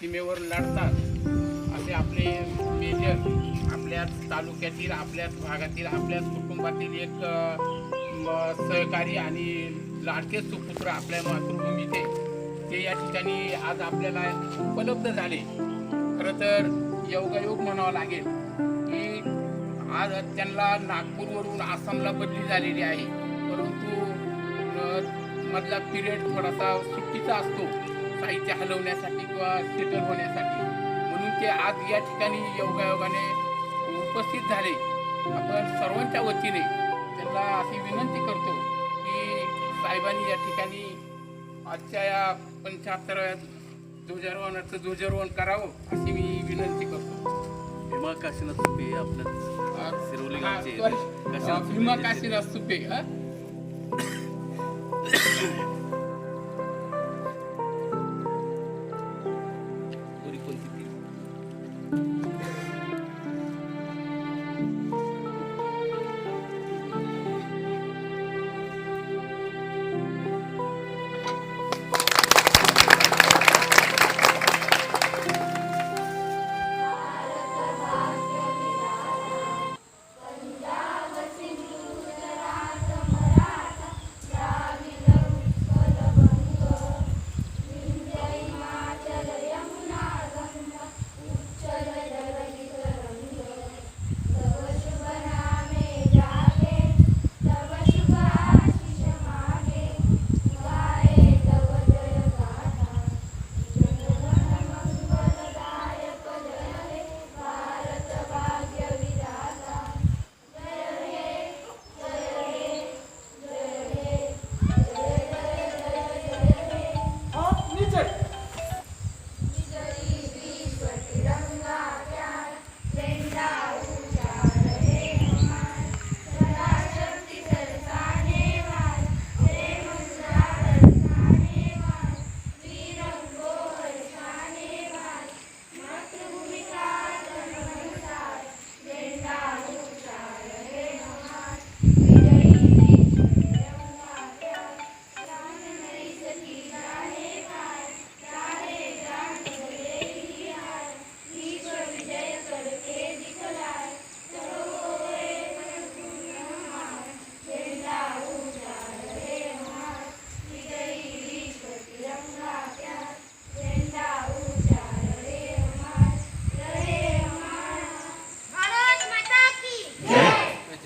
सीमेवर लढतात असे आपले मेजर आपल्याच तालुक्यातील आपल्याच भागातील आपल्याच कुटुंबातील एक म, सहकारी आणि लाडके सुपुत्र आपल्या मातृभूमीचे. ते या ठिकाणी आज आपल्याला उपलब्ध झाले. खरं तर योगायोग म्हणावं लागेल की आज त्यांना नागपूरवरून आसामला बदली झालेली आहे. परंतु मधला पिरियड थोडासा सुट्टीचा असतो. साहित्य हलवण्यासाठी किंवा सेटल होण्यासाठी. म्हणून ते आज या ठिकाणी योगायोगाने उपस्थित झाले. आपण सर्वांच्या वतीने त्यांना अशी विनंती करतो की साहेबांनी या ठिकाणी आजच्या या पंच्याहत्तराव्या ध्वजारोहणाचं ध्वजारोहण करावं अशी मी विनंती करतो. भीमा काशीनाथ सुपे आपल्या शिरोली हा, गावचे sorry. काशीनाथ सुपे भीमा काशीनाथ सुपे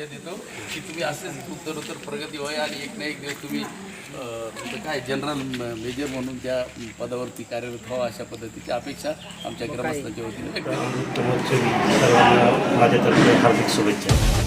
शुभेच्छा देतो की तुम्ही असेच उत्तरोत्तर प्रगती व्हाय आणि एक ना एक दिवस तुम्ही तुमचं काय जनरल मेजर म्हणून त्या पदावरती कार्यरत व्हावं अशा पद्धतीची अपेक्षा आमच्या ग्रामस्थांच्या वतीने व्यक्त माझ्यातर्फे हार्दिक शुभेच्छा.